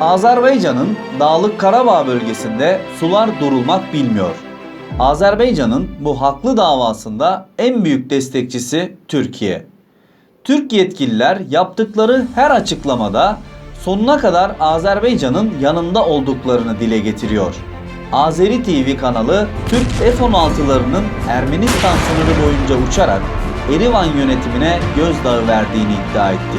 Azerbaycan'ın Dağlık Karabağ bölgesinde sular durulmak bilmiyor. Azerbaycan'ın bu haklı davasında en büyük destekçisi Türkiye. Türk yetkililer yaptıkları her açıklamada sonuna kadar Azerbaycan'ın yanında olduklarını dile getiriyor. Azeri TV kanalı Türk F-16'larının Ermenistan sınırı boyunca uçarak Erivan yönetimine gözdağı verdiğini iddia etti.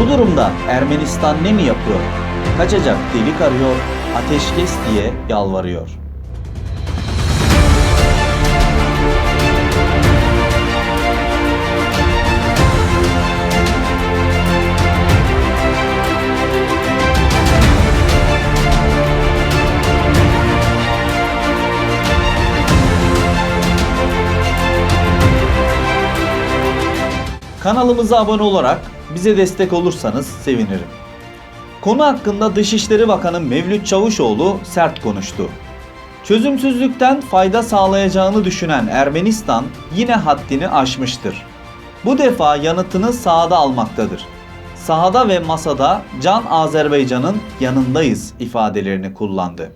Bu durumda Ermenistan ne mi yapıyor? Kaçacak delik arıyor, ateşkes diye yalvarıyor. Kanalımıza abone olarak bize destek olursanız sevinirim. Konu hakkında Dışişleri Bakanı Mevlüt Çavuşoğlu sert konuştu. Çözümsüzlükten fayda sağlayacağını düşünen Ermenistan yine haddini aşmıştır. Bu defa yanıtını sahada almaktadır. Sahada ve masada Can Azerbaycan'ın yanındayız ifadelerini kullandı.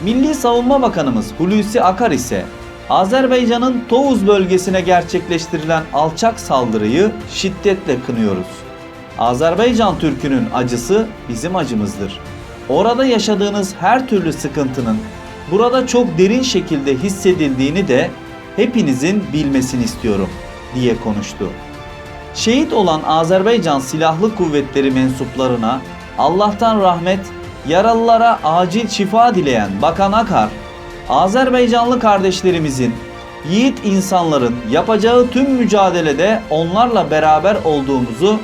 Milli Savunma Bakanımız Hulusi Akar ise Azerbaycan'ın Tovuz bölgesine gerçekleştirilen alçak saldırıyı şiddetle kınıyoruz. Azerbaycan Türk'ünün acısı bizim acımızdır. Orada yaşadığınız her türlü sıkıntının burada çok derin şekilde hissedildiğini de hepinizin bilmesini istiyorum diye konuştu. Şehit olan Azerbaycan Silahlı Kuvvetleri mensuplarına Allah'tan rahmet, yaralılara acil şifa dileyen Bakan Akar, Azerbaycanlı kardeşlerimizin, yiğit insanların yapacağı tüm mücadelede onlarla beraber olduğumuzu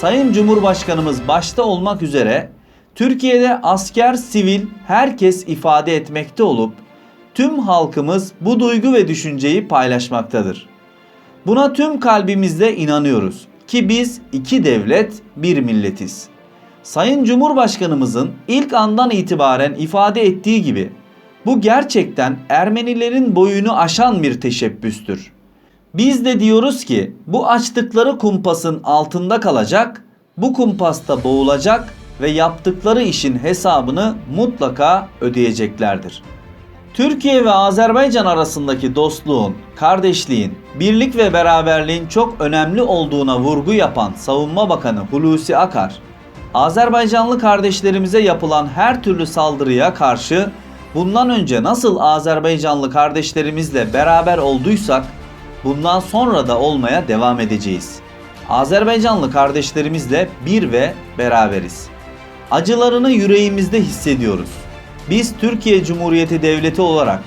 Sayın Cumhurbaşkanımız başta olmak üzere Türkiye'de asker, sivil herkes ifade etmekte olup tüm halkımız bu duygu ve düşünceyi paylaşmaktadır. Buna tüm kalbimizle inanıyoruz ki biz iki devlet, bir milletiz. Sayın Cumhurbaşkanımızın ilk andan itibaren ifade ettiği gibi bu gerçekten Ermenilerin boyunu aşan bir teşebbüstür. Biz de diyoruz ki bu açtıkları kumpasın altında kalacak, bu kumpasta boğulacak ve yaptıkları işin hesabını mutlaka ödeyeceklerdir. Türkiye ve Azerbaycan arasındaki dostluğun, kardeşliğin, birlik ve beraberliğin çok önemli olduğuna vurgu yapan Savunma Bakanı Hulusi Akar, Azerbaycanlı kardeşlerimize yapılan her türlü saldırıya karşı bundan önce nasıl Azerbaycanlı kardeşlerimizle beraber olduysak bundan sonra da olmaya devam edeceğiz. Azerbaycanlı kardeşlerimizle bir ve beraberiz. Acılarını yüreğimizde hissediyoruz. Biz Türkiye Cumhuriyeti Devleti olarak,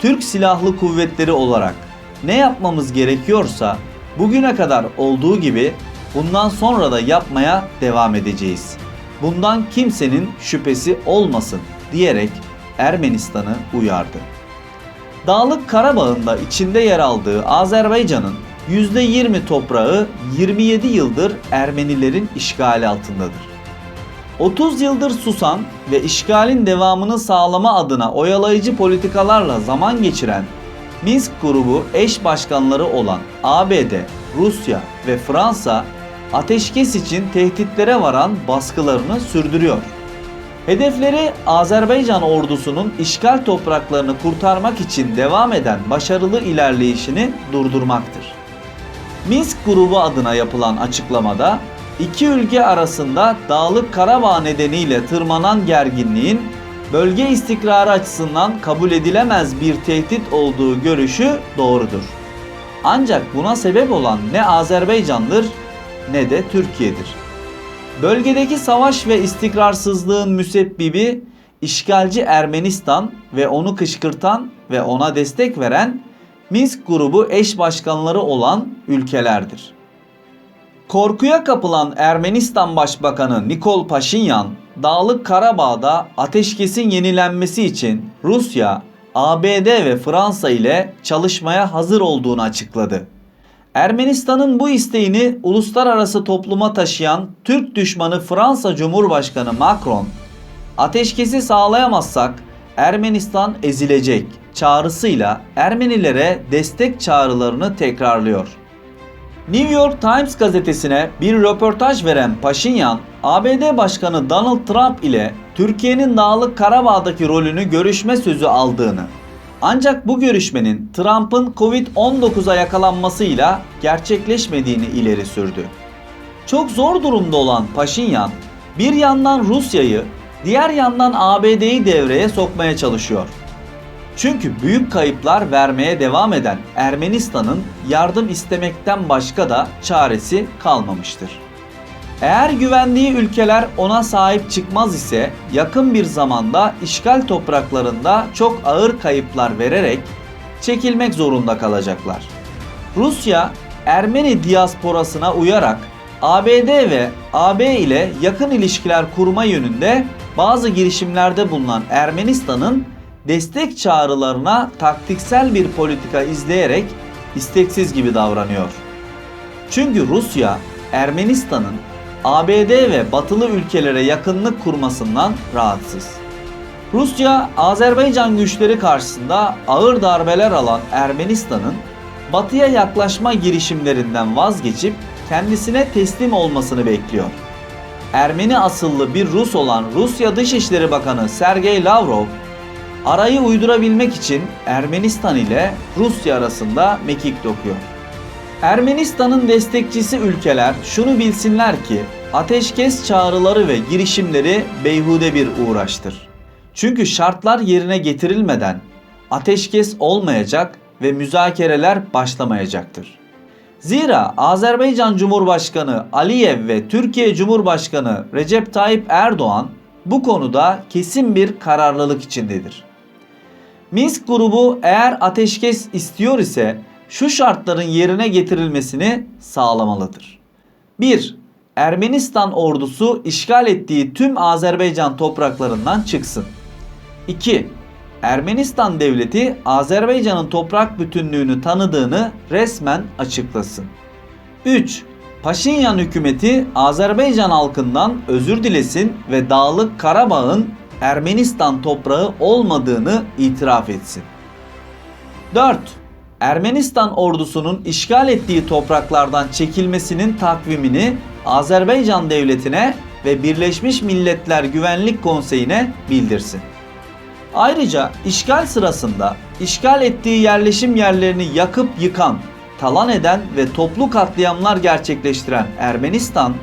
Türk Silahlı Kuvvetleri olarak ne yapmamız gerekiyorsa bugüne kadar olduğu gibi bundan sonra da yapmaya devam edeceğiz. Bundan kimsenin şüphesi olmasın diyerek Ermenistan'ı uyardı. Dağlık Karabağ'ın da içinde yer aldığı Azerbaycan'ın %20 toprağı 27 yıldır Ermenilerin işgali altındadır. 30 yıldır susan ve işgalin devamını sağlama adına oyalayıcı politikalarla zaman geçiren Minsk grubu eş başkanları olan ABD, Rusya ve Fransa ateşkes için tehditlere varan baskılarını sürdürüyor. Hedefleri Azerbaycan ordusunun işgal topraklarını kurtarmak için devam eden başarılı ilerleyişini durdurmaktır. Minsk grubu adına yapılan açıklamada iki ülke arasında Dağlık Karabağ nedeniyle tırmanan gerginliğin bölge istikrarı açısından kabul edilemez bir tehdit olduğu görüşü doğrudur. Ancak buna sebep olan ne Azerbaycan'dır ne de Türkiye'dir. Bölgedeki savaş ve istikrarsızlığın müsebbibi işgalci Ermenistan ve onu kışkırtan ve ona destek veren Minsk grubu eş başkanları olan ülkelerdir. Korkuya kapılan Ermenistan Başbakanı Nikol Paşinyan, Dağlık Karabağ'da ateşkesin yenilenmesi için Rusya, ABD ve Fransa ile çalışmaya hazır olduğunu açıkladı. Ermenistan'ın bu isteğini uluslararası topluma taşıyan Türk düşmanı Fransa Cumhurbaşkanı Macron, ateşkesi sağlayamazsak Ermenistan ezilecek çağrısıyla Ermenilere destek çağrılarını tekrarlıyor. New York Times gazetesine bir röportaj veren Paşinyan, ABD Başkanı Donald Trump ile Türkiye'nin Dağlık Karabağ'daki rolünü görüşme sözü aldığını, ancak bu görüşmenin Trump'ın Covid-19'a yakalanmasıyla gerçekleşmediğini ileri sürdü. Çok zor durumda olan Paşinyan, bir yandan Rusya'yı, diğer yandan ABD'yi devreye sokmaya çalışıyor. Çünkü büyük kayıplar vermeye devam eden Ermenistan'ın yardım istemekten başka da çaresi kalmamıştır. Eğer güvendiği ülkeler ona sahip çıkmaz ise yakın bir zamanda işgal topraklarında çok ağır kayıplar vererek çekilmek zorunda kalacaklar. Rusya Ermeni diasporasına uyarak ABD ve AB ile yakın ilişkiler kurma yönünde bazı girişimlerde bulunan Ermenistan'ın destek çağrılarına taktiksel bir politika izleyerek isteksiz gibi davranıyor. Çünkü Rusya Ermenistan'ın ABD ve batılı ülkelere yakınlık kurmasından rahatsız. Rusya, Azerbaycan güçleri karşısında ağır darbeler alan Ermenistan'ın batıya yaklaşma girişimlerinden vazgeçip kendisine teslim olmasını bekliyor. Ermeni asıllı bir Rus olan Rusya Dışişleri Bakanı Sergey Lavrov, arayı uydurabilmek için Ermenistan ile Rusya arasında mekik dokuyor. Ermenistan'ın destekçisi ülkeler şunu bilsinler ki ateşkes çağrıları ve girişimleri beyhude bir uğraştır. Çünkü şartlar yerine getirilmeden ateşkes olmayacak ve müzakereler başlamayacaktır. Zira Azerbaycan Cumhurbaşkanı Aliyev ve Türkiye Cumhurbaşkanı Recep Tayyip Erdoğan bu konuda kesin bir kararlılık içindedir. Minsk grubu eğer ateşkes istiyor ise şu şartların yerine getirilmesini sağlamalıdır. 1. Ermenistan ordusu işgal ettiği tüm Azerbaycan topraklarından çıksın. 2. Ermenistan devleti Azerbaycan'ın toprak bütünlüğünü tanıdığını resmen açıklasın. 3. Paşinyan hükümeti Azerbaycan halkından özür dilesin ve Dağlık Karabağ'ın Ermenistan toprağı olmadığını itiraf etsin. 4. Ermenistan ordusunun işgal ettiği topraklardan çekilmesinin takvimini Azerbaycan devletine ve Birleşmiş Milletler Güvenlik Konseyi'ne bildirsin. Ayrıca işgal sırasında işgal ettiği yerleşim yerlerini yakıp yıkan, talan eden ve toplu katliamlar gerçekleştiren Ermenistan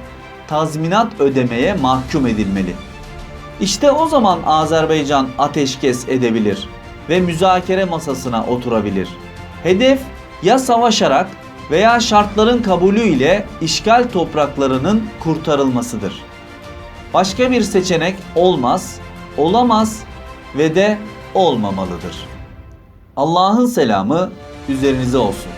tazminat ödemeye mahkum edilmeli. İşte o zaman Azerbaycan ateşkes edebilir ve müzakere masasına oturabilir. Hedef ya savaşarak veya şartların kabulü ile işgal topraklarının kurtarılmasıdır. Başka bir seçenek olmaz, olamaz ve de olmamalıdır. Allah'ın selamı üzerinize olsun.